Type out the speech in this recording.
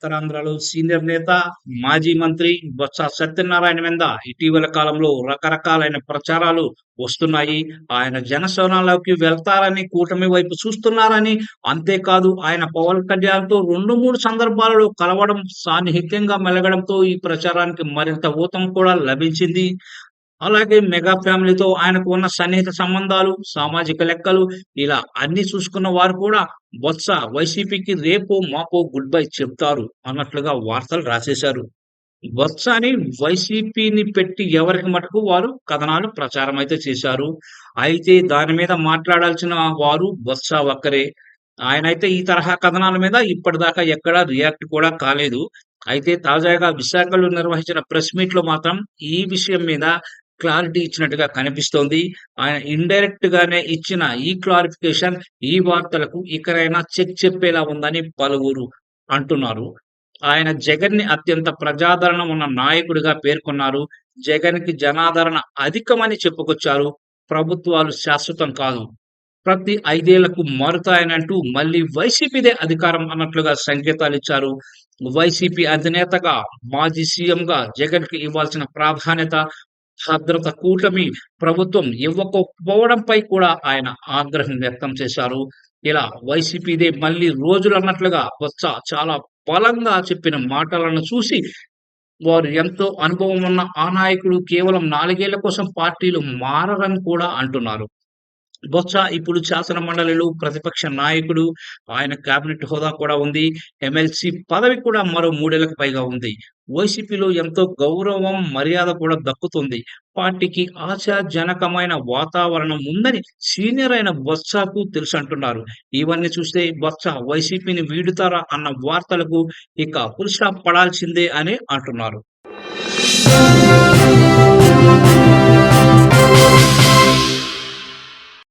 ఉత్తరాంధ్రలో సీనియర్ నేత, మాజీ మంత్రి బొత్స సత్యనారాయణ మీద ఇటీవల కాలంలో రకరకాలైన ప్రచారాలు వస్తున్నాయి. ఆయన జనసేనలోకి వెళ్తారని, కూటమి వైపు చూస్తున్నారని, అంతేకాదు ఆయన పవన్ కళ్యాణ్‌తో 2, 3 సందర్భాలలో కలవడం, సాన్నిహిత్యంగా మెలగడంతో ఈ ప్రచారానికి మరింత ఊతం కూడా లభించింది. అలాగే మెగా ఫ్యామిలీతో ఆయనకు ఉన్న సన్నిహిత సంబంధాలు, సామాజిక లెక్కలు ఇలా అన్ని చూసుకున్న వారు కూడా బొత్స వైసీపీకి రేపో మాపో గుడ్ బై చెప్తారు అన్నట్లుగా వార్తలు రాసేశారు. బొత్సని వైసీపీని పెట్టి ఎవరికి మటుకు వారు కథనాలు ప్రచారం అయితే చేశారు. అయితే దాని మీద మాట్లాడాల్సిన వారు బొత్స ఒక్కరే. ఆయన అయితే ఈ తరహా కథనాల మీద ఇప్పటిదాకా ఎక్కడా రియాక్ట్ కూడా కాలేదు. అయితే తాజాగా విశాఖలో నిర్వహించిన ప్రెస్ మీట్లో మాత్రం ఈ విషయం మీద క్లారిటీ ఇచ్చినట్టుగా కనిపిస్తోంది. ఆయన ఇండైరెక్ట్ గానే ఇచ్చిన ఈ క్లారిఫికేషన్ ఈ వార్తలకు ఇకరైనా చెక్ చెప్పేలా ఉందని పలువురు అంటున్నారు. ఆయన జగన్ని అత్యంత ప్రజాదరణ ఉన్న నాయకుడిగా పేర్కొన్నారు. జగన్కి జనాదరణ అధికమని చెప్పుకొచ్చారు. ప్రభుత్వాలు శాశ్వతం కాదు. ప్రతి ఐదేళ్ళకు మారుతాయనంటూ మళ్ళీ వైసీపీదే అధికారం అన్నట్లుగా సంకేతాలు ఇచ్చారు వైసీపీ అధినేతగా, మాజీ సీఎంగా జగన్కి ఇవ్వాల్సిన ప్రాధాన్యత, భద్రత కూటమి ప్రభుత్వం ఇవ్వకపోవడంపై కూడా ఆయన ఆగ్రహం వ్యక్తం చేశారు. ఇలా వైసీపీదే రోజులు రోజులన్నట్లుగా బొత్స చాలా బలంగా చెప్పిన మాటలను చూసి వారు ఎంతో అనుభవం ఉన్న ఆ నాయకుడు కేవలం నాలుగేళ్ళ కోసం పార్టీలు మారరని కూడా అంటున్నారు. బొత్స ఇప్పుడు శాసన మండలిలో ప్రతిపక్ష నాయకుడు. ఆయన కేబినెట్ హోదా కూడా ఉంది. ఎమ్మెల్సీ పదవి కూడా మరో మూడేళ్ళకు పైగా ఉంది. వైసీపీలో ఎంతో గౌరవం, మర్యాద కూడా దక్కుతుంది. పార్టీకి ఆశాజనకమైన వాతావరణం ఉందని సీనియర్ అయిన బొత్సకు తెలుసంటున్నారు. ఇవన్నీ చూస్తే బొత్స వైసీపీని వీడుతారా అన్న వార్తలకు ఇక పురుష పడాల్సిందే అని అంటున్నారు.